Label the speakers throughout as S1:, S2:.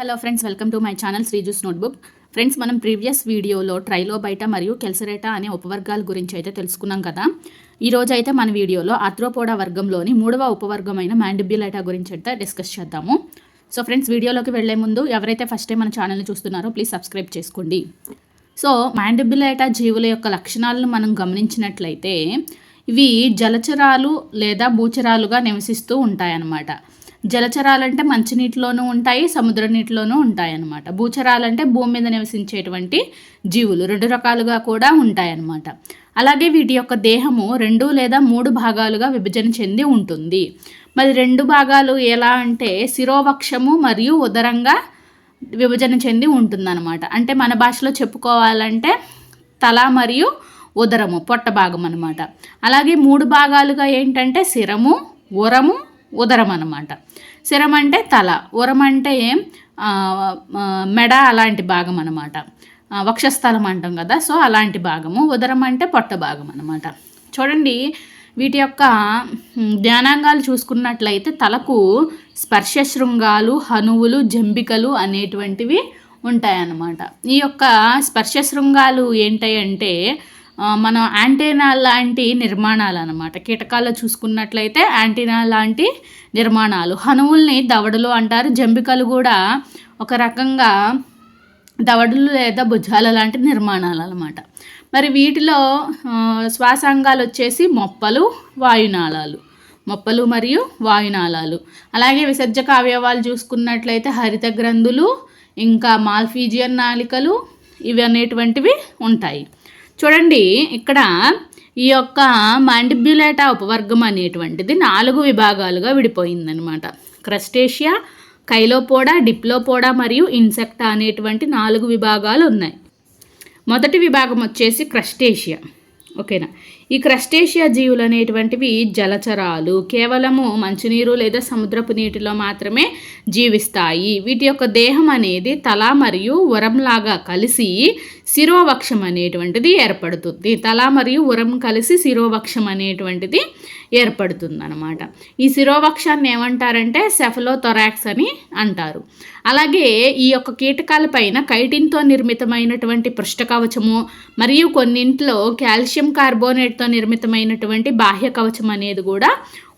S1: Hello friends welcome to my channel శ్రీజూస్ notebook friends మనం previous వీడియోలో ట్రైలో బయట మరియు కెల్సరేటా అనే ఉపవర్గాల గురించి అయితే తెలుసుకున్నాం కదా. ఈరోజు అయితే మన వీడియోలో ఆర్థ్రోపోడా వర్గంలోని మూడవ ఉపవర్గమైన మ్యాండిబ్యులైటా గురించి అయితే డిస్కస్ చేద్దాము. సో ఫ్రెండ్స్ వీడియోలోకి వెళ్ళే ముందు ఎవరైతే ఫస్ట్ టైం మన ఛానల్ని చూస్తున్నారో ప్లీజ్ సబ్స్క్రైబ్ చేసుకోండి. సో మ్యాండిబ్యులైటా జీవుల యొక్క లక్షణాలను మనం గమనించినట్లయితే ఇవి జలచరాలు లేదా భూచరాలుగా నివసిస్తూ ఉంటాయన్నమాట. జలచరాలంటే మంచినీటిలోనూ ఉంటాయి సముద్ర నీటిలోనూ ఉంటాయి అన్నమాట భూచరాలంటే భూమి మీద నివసించేటువంటి జీవులు రెండు రకాలుగా కూడా ఉంటాయన్నమాట. అలాగే వీటి యొక్క దేహము రెండు లేదా మూడు భాగాలుగా విభజన చెంది ఉంటుంది. మరి రెండు భాగాలు ఎలా అంటే శిరోవక్షము మరియు ఉదరంగా విభజన చెంది ఉంటుందన్నమాట. అంటే మన భాషలో చెప్పుకోవాలంటే తల మరియు ఉదరము పొట్ట భాగం అనమాట అలాగే మూడు భాగాలుగా ఏంటంటే శిరము ఉరము ఉదరం అనమాట శిరం అంటే తల ఉరం అంటే మెడ అలాంటి భాగం అనమాట వక్షస్థలం అంటాం కదా సో అలాంటి భాగము. ఉదరం అంటే పొట్ట భాగం అనమాట చూడండి వీటి యొక్క ధ్యానాంగాలు చూసుకున్నట్లయితే తలకు స్పర్శ శృంగాలు హనువులు జంబికలు అనేటువంటివి ఉంటాయన్నమాట. ఈ యొక్క స్పర్శ శృంగాలు ఏంటంటే మనం యాంటీనా లాంటి నిర్మాణాలు అనమాట కీటకాల్లో చూసుకున్నట్లయితే యాంటీనా లాంటి నిర్మాణాలు. హనువుల్ని దవడలు అంటారు. జంబికలు కూడా ఒక రకంగా దవడలు లేదా భుజాల లాంటి నిర్మాణాలు అనమాట మరి వీటిలో శ్వాసాంగాలు వచ్చేసి మొప్పలు వాయునాళాలు. మొప్పలు మరియు వాయునాళాలు. అలాగే విసర్జక అవయవాలు చూసుకున్నట్లయితే హరిత గ్రంథులు ఇంకా మాల్ఫీజియన్ నాళికలు ఇవి అనేటువంటివి ఉంటాయి. చూడండి ఇక్కడ ఈ యొక్క మాండిబ్యులేటా ఉపవర్గం అనేటువంటిది నాలుగు విభాగాలుగా విడిపోయిందనమాట క్రస్టేషియా కైలోపోడా డిప్లోపోడా మరియు ఇన్సెక్టా అనేటువంటి నాలుగు విభాగాలు ఉన్నాయి. మొదటి విభాగం వచ్చేసి క్రస్టేషియా. ఓకేనా? ఈ క్రస్టేషియా జీవులు అనేటువంటివి జలచరాలు. కేవలము మంచినీరు లేదా సముద్రపు నీటిలో మాత్రమే జీవిస్తాయి. వీటి యొక్క దేహం అనేది తల మరియు ఉరంలాగా కలిసి శిరోవక్షం అనేటువంటిది ఏర్పడుతుంది. తల మరియు ఉరం కలిసి శిరోవక్షం అనేటువంటిది ఏర్పడుతుంది అనమాట ఈ శిరోవక్షాన్ని ఏమంటారంటే సెఫలోథొరాక్స్ అని అంటారు. అలాగే ఈ యొక్క కీటకాల పైన కైటిన్తో నిర్మితమైనటువంటి పృష్ఠకవచము మరియు కొన్నింట్లో కాల్షియం కార్బోనేట్ కార్బోనేట్తో నిర్మితమైనటువంటి బాహ్య కవచం అనేది కూడా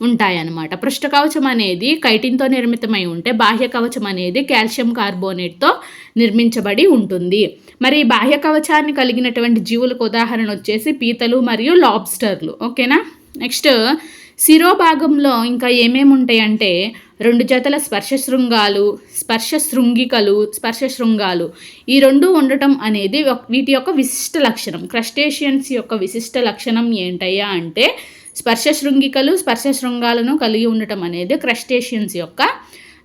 S1: ఉంటాయన్నమాట. పృష్ఠకవచం అనేది కైటిన్తో నిర్మితమై ఉంటే బాహ్య కవచం అనేది కాల్షియం కార్బోనేట్తో నిర్మించబడి ఉంటుంది. మరి బాహ్య కవచాన్ని కలిగినటువంటి జీవులకు ఉదాహరణ వచ్చేసి పీతలు మరియు లాబ్స్టర్లు. ఓకేనా? నెక్స్ట్ శిరోభాగంలో ఇంకా ఏమేమి ఉంటాయంటే రెండు జతల స్పర్శ శృంగాలు స్పర్శ శృంగికలు స్పర్శ శృంగాలు ఈ రెండు ఉండటం అనేది వీటి యొక్క విశిష్ట లక్షణం. క్రస్టేషియన్స్ యొక్క విశిష్ట లక్షణం ఏంటయ్యా అంటే స్పర్శ శృంగికలు స్పర్శ శృంగాలను కలిగి ఉండటం అనేది క్రస్టేషియన్స్ యొక్క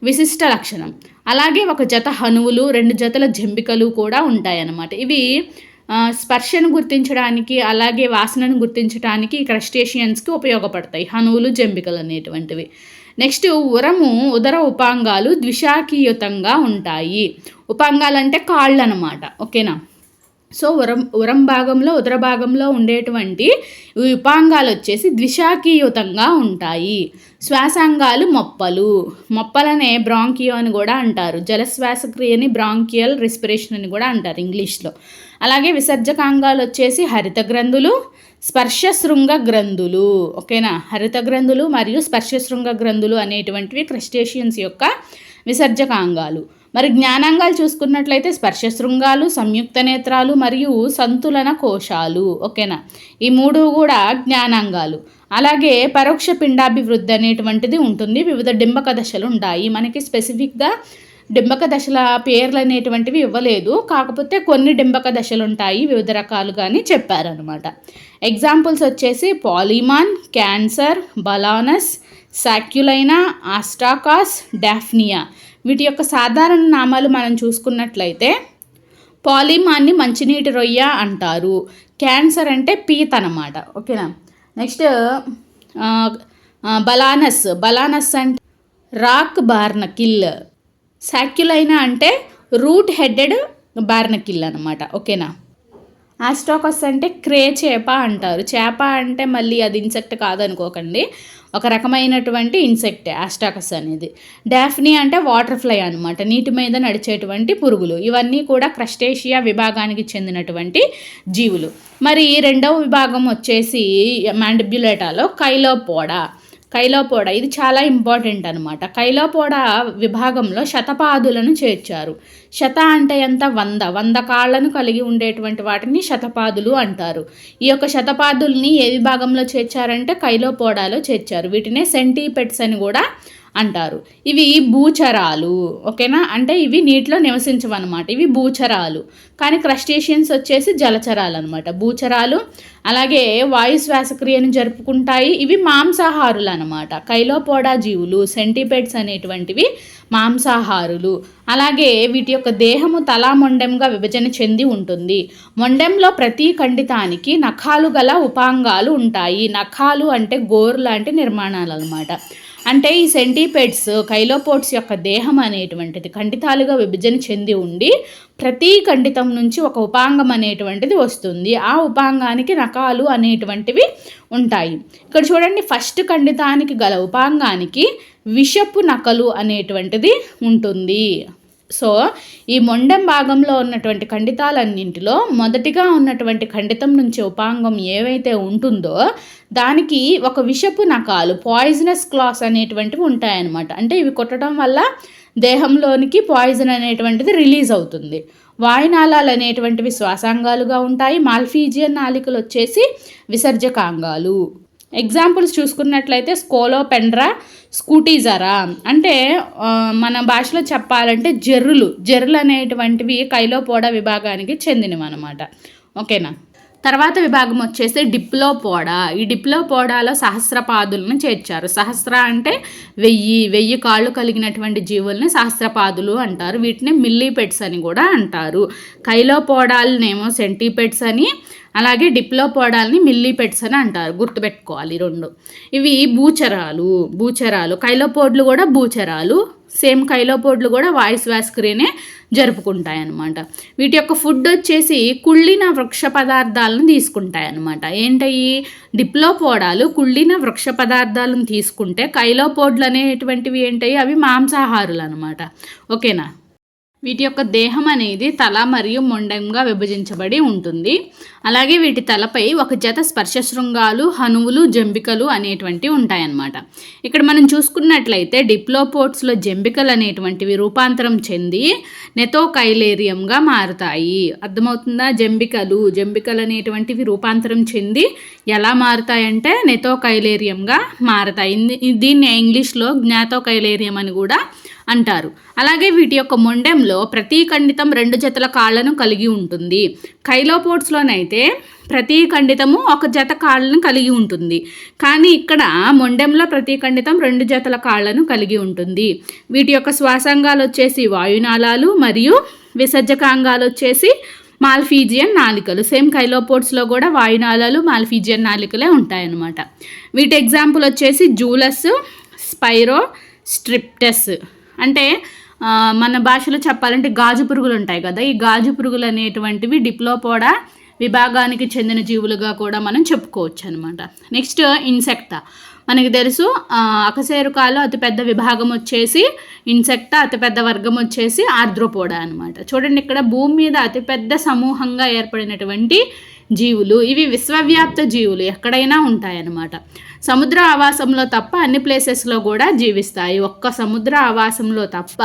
S1: విశిష్ట లక్షణం. అలాగే ఒక జత హనువులు రెండు జతల జంబికలు కూడా ఉంటాయన్నమాట. ఇవి స్పర్శను గుర్తించడానికి అలాగే వాసనను గుర్తించడానికి క్రస్టేషియన్స్కి ఉపయోగపడతాయి. హనువులు జంబికలు అనేటువంటివి. నెక్స్ట్ ఉరము ఉదర ఉపాంగాలు ద్విశాఖీయుతంగా ఉంటాయి. ఉపాంగాలు అంటే కాళ్ళు అనమాట ఓకేనా? సో ఉరం ఉరం భాగంలో ఉదర భాగంలో ఉండేటువంటి ఉపాంగాలు వచ్చేసి ద్విశాఖీయుతంగా ఉంటాయి. శ్వాసాంగాలు మొప్పలు. మొప్పలనే బ్రాంకియో అని కూడా అంటారు. జలశ్వాసక్రియని బ్రాంకియల్ రెస్పిరేషన్ అని కూడా అంటారు ఇంగ్లీష్లో. అలాగే విసర్జకాంగాలు వచ్చేసి హరిత గ్రంథులు స్పర్శ శృంగ గ్రంథులు. ఓకేనా? హరిత గ్రంథులు మరియు స్పర్శ శృంగ గ్రంథులు అనేటువంటివి క్రస్టేషియన్స్ యొక్క విసర్జకాంగాలు. మరి జ్ఞానాంగాలు చూసుకున్నట్లయితే స్పర్శ శృంగాలు సంయుక్త నేత్రాలు మరియు సంతులన కోశాలు. ఓకేనా? ఈ మూడు కూడా జ్ఞానాంగాలు. అలాగే పరోక్ష పిండాభివృద్ధి అనేటువంటిది ఉంటుంది. వివిధ డింబక దశలు ఉంటాయి. మనకి స్పెసిఫిక్గా డింబక దశల పేర్లు అనేటువంటివి ఇవ్వలేదు. కాకపోతే కొన్ని డింబక దశలు ఉంటాయి. వివిధ రకాలుగాని చెప్పారనమాట ఎగ్జాంపుల్స్ వచ్చేసి పాలిమాన్ క్యాన్సర్ బలానస్ సాక్యులైనా ఆస్టాకాస్ డాఫ్నియా. వీటి యొక్క సాధారణ నామాలు మనం చూసుకున్నట్లయితే పాలిమాన్ని మంచినీటి రొయ్య అంటారు. క్యాన్సర్ అంటే పీత్ అనమాట ఓకేనా? నెక్స్ట్ బలానస్. బలానస్ అంటే రాక్ బార్నకిల్. సాక్యులైనా అంటే రూట్ హెడెడ్ బార్నకిల్ అనమాట ఓకేనా? ఆస్ట్రాకస్ అంటే క్రే చేప అంటారు. చేప అంటే మళ్ళీ అది ఇన్సెక్ట్ కాదనుకోకండి. ఒక రకమైనటువంటి ఇన్సెక్ట్ ఆస్టాకస్ అనేది. డాఫ్నీ అంటే వాటర్ ఫ్లై అనమాట నీటి మీద నడిచేటువంటి పురుగులు. ఇవన్నీ కూడా క్రస్టేషియా విభాగానికి చెందినటువంటి జీవులు. మరి రెండవ విభాగం వచ్చేసి మాండిబ్యులేటాలో కైలోపోడా. కైలోపోడ. ఇది చాలా ఇంపార్టెంట్ అనమాట కైలోపోడ విభాగంలో శతపాదులను చేర్చారు. శత అంటే ఎంత? వంద. వంద కాళ్ళను కలిగి ఉండేటువంటి వాటిని శతపాదులు అంటారు. ఈ యొక్క శతపాదుల్ని ఏ విభాగంలో చేర్చారంటే కైలోపోడాలో చేర్చారు. వీటినే సెంటీపెట్స్ అని కూడా అంటారు. ఇవి భూచరాలు ఓకేనా? అంటే ఇవి నీటిలో నివసించవన్నమాట. ఇవి భూచరాలు. కానీ క్రస్టేషియన్స్ వచ్చేసి జలచరాలు అనమాట భూచరాలు అలాగే వాయు శ్వాసక్రియను జరుపుకుంటాయి. ఇవి మాంసాహారులు అనమాట కైలోపోడా జీవులు సెంటిపెట్స్ అనేటువంటివి మాంసాహారులు. అలాగే వీటి యొక్క దేహము తలా మొండెంగా విభజన చెంది ఉంటుంది. మొండెంలో ప్రతి ఖండితానికి నఖాలు గల ఉపాంగాలు ఉంటాయి. నఖాలు అంటే గోరు లాంటి నిర్మాణాలు అనమాట అంటే ఈ సెంటీపెడ్స్ కైలోపోట్స్ యొక్క దేహం అనేటువంటిది ఖండితాలుగా విభజన చెంది ఉండి ప్రతి ఖండితం నుంచి ఒక ఉపాంగం అనేటువంటిది వస్తుంది. ఆ ఉపాంగానికి రకాలు అనేటువంటివి ఉంటాయి. ఇక్కడ చూడండి ఫస్ట్ ఖండితానికి గల ఉపాంగానికి విషపు నకలు అనేటువంటిది ఉంటుంది. సో ఈ మొండెం భాగంలో ఉన్నటువంటి ఖండితాలన్నింటిలో మొదటిగా ఉన్నటువంటి ఖండితం నుంచి ఉపాంగం ఏవైతే ఉంటుందో దానికి ఒక విషపు నకాలు పాయిజనస్ క్లాస్ అనేటువంటివి ఉంటాయన్నమాట. అంటే ఇవి కొట్టడం వల్ల దేహంలోనికి పాయిజన్ అనేటువంటిది రిలీజ్ అవుతుంది. వాయునాళాలు అనేటువంటివి శ్వాసాంగాలుగా ఉంటాయి మాల్ఫీజియన్ నాలికలు వచ్చేసి విసర్జకాంగాలు. ఎగ్జాంపుల్స్ చూసుకున్నట్లయితే స్కోలో పెండ్రా స్కూటీజరా అంటే మన భాషలో చెప్పాలంటే జర్రులు. జర్రులు అనేటువంటివి కైలోపోడ విభాగానికి చెందినవి అనమాట ఓకేనా? తర్వాత విభాగం వచ్చేసి డిప్లోపోడా. ఈ డిప్లోపోడాలో సహస్రపాదులను చేర్చారు. సహస్ర అంటే వెయ్యి వెయ్యి కాళ్ళు కలిగినటువంటి జీవుల్ని సహస్రపాదులు అంటారు. వీటిని మిల్లీపెట్స్ అని కూడా అంటారు. కైలోపోడాలనేమో సెంటీపెట్స్ అని అలాగే డిప్లోపోడాల్ని మిల్లీపెట్స్ అని అంటారు. గుర్తుపెట్టుకోవాలి రెండు. ఇవి భూచరాలు భూచరాలు. కైలోపోడ్లు కూడా భూచరాలు. సేమ్ కైలోపోడ్లు కూడా వాయిస్ వ్యాస్క్రీనే జరుపుకుంటాయన్నమాట. వీటి యొక్క ఫుడ్ వచ్చేసి కుళ్ళిన వృక్ష పదార్థాలను తీసుకుంటాయి అన్నమాట ఏంటయ్యి డిప్లోపోడాలు కుళ్ళిన వృక్ష పదార్థాలను తీసుకుంటే కైలోపోడ్లు అనేటువంటివి ఏంటయ్యి అవి మాంసాహారులు అనమాట ఓకేనా? వీటి యొక్క దేహం అనేది తల మరియు మొండంగా విభజించబడి ఉంటుంది. అలాగే వీటి తలపై ఒక జత స్పర్శ శృంగాలు హనువులు జంబికలు అనేటువంటివి ఉంటాయన్నమాట. ఇక్కడ మనం చూసుకున్నట్లయితే డిప్లోపోట్స్లో జంబికలు అనేటువంటివి రూపాంతరం చెంది నెతోకైలేరియంగా మారుతాయి. అర్థమవుతుందా? జంబికలు జంబికలు అనేటువంటివి రూపాంతరం చెంది ఎలా మారుతాయంటే నెతోకైలేరియంగా మారతాయి. దీన్ని ఇంగ్లీష్లో జ్ఞాతోకైలేరియం అని కూడా అంటారు. అలాగే వీటి యొక్క మొండెంలో ప్రతి ఖండితం రెండు జతల కాళ్ళను కలిగి ఉంటుంది. కైలోపోట్స్లోనైతే ప్రతి ఖండితము ఒక జత కాళ్ళను కలిగి ఉంటుంది. కానీ ఇక్కడ మొండెంలో ప్రతి ఖండితం రెండు జతల కాళ్ళను కలిగి ఉంటుంది. వీటి యొక్క శ్వాసాంగాలు వచ్చేసి వాయునాళాలు మరియు విసర్జకాంగాలు వచ్చేసి మాల్ఫీజియన్ నాలికలు సేమ్ కైలోపోర్ట్స్లో కూడా వాయునాళాలు మాల్ఫీజియన్ నాలికలే ఉంటాయన్నమాట. వీటి ఎగ్జాంపుల్ వచ్చేసి జూలస్ స్పైరో స్ట్రిప్టెస్. అంటే మన భాషలో చెప్పాలంటే గాజు పురుగులు ఉంటాయి కదా ఈ గాజు పురుగులు అనేటువంటివి డిప్లోపోడా విభాగానికి చెందిన జీవులుగా కూడా మనం చెప్పుకోవచ్చు అనమాట నెక్స్ట్ ఇన్సెక్టా. మనకి తెలుసు అకశేరుకాలు అతిపెద్ద విభాగం వచ్చేసి ఇన్సెక్టా అతిపెద్ద వర్గం వచ్చేసి ఆర్ద్రోపోడా అనమాట చూడండి ఇక్కడ భూమి మీద అతిపెద్ద సమూహంగా ఏర్పడినటువంటి జీవులు. ఇవి విశ్వవ్యాప్త జీవులు. ఎక్కడైనా ఉంటాయన్నమాట. సముద్ర ఆవాసంలో తప్ప అన్ని ప్లేసెస్లో కూడా జీవిస్తాయి. ఒక్క సముద్ర ఆవాసంలో తప్ప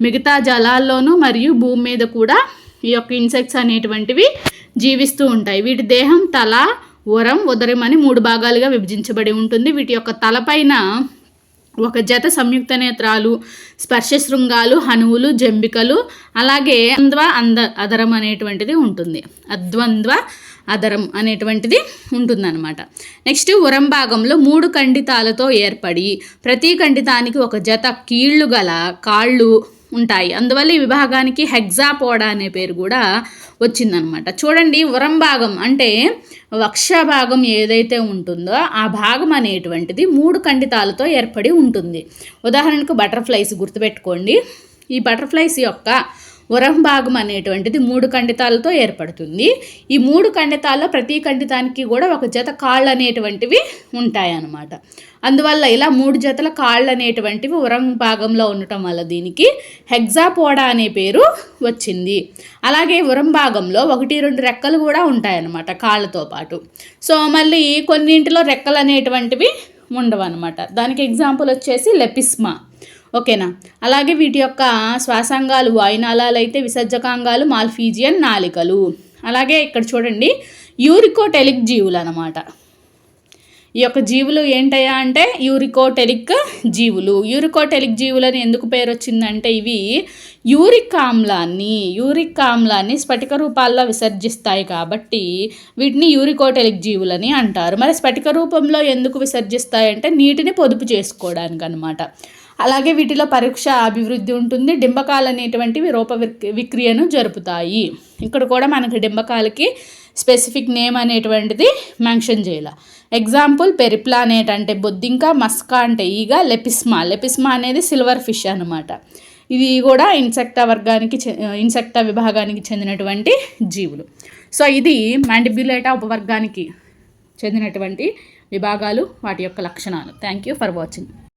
S1: మిగతా జలాల్లోనూ మరియు భూమి మీద కూడా ఈ యొక్క ఇన్సెక్ట్స్ అనేటువంటివి జీవిస్తూ ఉంటాయి. వీటి దేహం తల ఉరం ఉదరం అని మూడు భాగాలుగా విభజించబడి ఉంటుంది. వీటి యొక్క తలపైన ఒక జత సంయుక్త నేత్రాలు స్పర్శ శృంగాలు హనువులు జంబికలు అలాగే ద్వంద్వ అంద అదరం అనేటువంటిది ఉంటుంది. అద్వంద్వ అదరం అనేటువంటిది ఉంటుందన్నమాట. నెక్స్ట్ ఉరం భాగంలో మూడు ఖండితాలతో ఏర్పడి ప్రతి ఖండితానికి ఒక జత కీళ్ళు గల కాళ్ళు ఉంటాయి. అందువల్ల ఈ విభాగానికి హెగ్జాపోడా అనే పేరు కూడా వచ్చిందనమాట. చూడండి ఉరం భాగం అంటే వక్ష భాగం ఏదైతే ఉంటుందో ఆ భాగం అనేటువంటిది మూడు ఖండితాలతో ఏర్పడి ఉంటుంది. ఉదాహరణకు బటర్ఫ్లైస్ గుర్తుపెట్టుకోండి. ఈ బటర్ఫ్లైస్ యొక్క ఉరం భాగం అనేటువంటిది మూడు ఖండితాలతో ఏర్పడుతుంది. ఈ మూడు ఖండితాల్లో ప్రతి ఖండితానికి కూడా ఒక జత కాళ్ళు అనేటువంటివి ఉంటాయన్నమాట. అందువల్ల ఇలా మూడు జతల కాళ్ళు అనేటువంటివి ఉరం భాగంలో ఉండటం వల్ల దీనికి హెగ్జాపోడా అనే పేరు వచ్చింది. అలాగే ఉరం భాగంలో ఒకటి రెండు రెక్కలు కూడా ఉంటాయన్నమాట కాళ్ళతో పాటు. సో మళ్ళీ కొన్నింటిలో రెక్కలు అనేటువంటివి ఉండవు అనమాట దానికి ఎగ్జాంపుల్ వచ్చేసి లెపిస్మా. ఓకేనా? అలాగే వీటి యొక్క శ్వాసాంగాలు వాయునాళాలు అయితే విసర్జకాంగాలు మాల్ఫీజియన్ నాలికలు అలాగే ఇక్కడ చూడండి యూరికోటెలిక్ జీవులు అనమాట ఈ యొక్క జీవులు ఏంటయ్యా అంటే యూరికోటెలిక్ జీవులు. యూరికోటెలిక్ జీవులని ఎందుకు పేరు వచ్చిందంటే ఇవి యూరిక్ ఆమ్లాన్ని యూరిక్ ఆమ్లాన్ని స్ఫటిక రూపాల్లో విసర్జిస్తాయి కాబట్టి వీటిని యూరికోటెలిక్ జీవులని అంటారు. మరి స్ఫటిక రూపంలో ఎందుకు విసర్జిస్తాయి అంటే నీటిని పొదుపు చేసుకోవడానికి అనమాట అలాగే వీటిలో పరీక్ష అభివృద్ధి ఉంటుంది. డింబకాలు అనేటువంటివి రూప విక్రియను జరుపుతాయి. ఇక్కడ కూడా మనకి డింబకాలకి స్పెసిఫిక్ నేమ్ అనేటువంటిది మెన్షన్ చేయాలి. ఎగ్జాంపుల్ పెరిప్లానేట్ అంటే బొద్దింక మస్కా అంటే ఈగ లెపిస్మా. లెపిస్మా అనేది సిల్వర్ ఫిష్ అనమాట ఇది కూడా ఇన్సెక్టా వర్గానికి ఇన్సెక్టా విభాగానికి చెందినటువంటి జీవులు. సో ఇది మ్యాండిబ్యులేటా ఉపవర్గానికి చెందినటువంటి విభాగాలు వాటి యొక్క లక్షణాలు. Thank you for watching.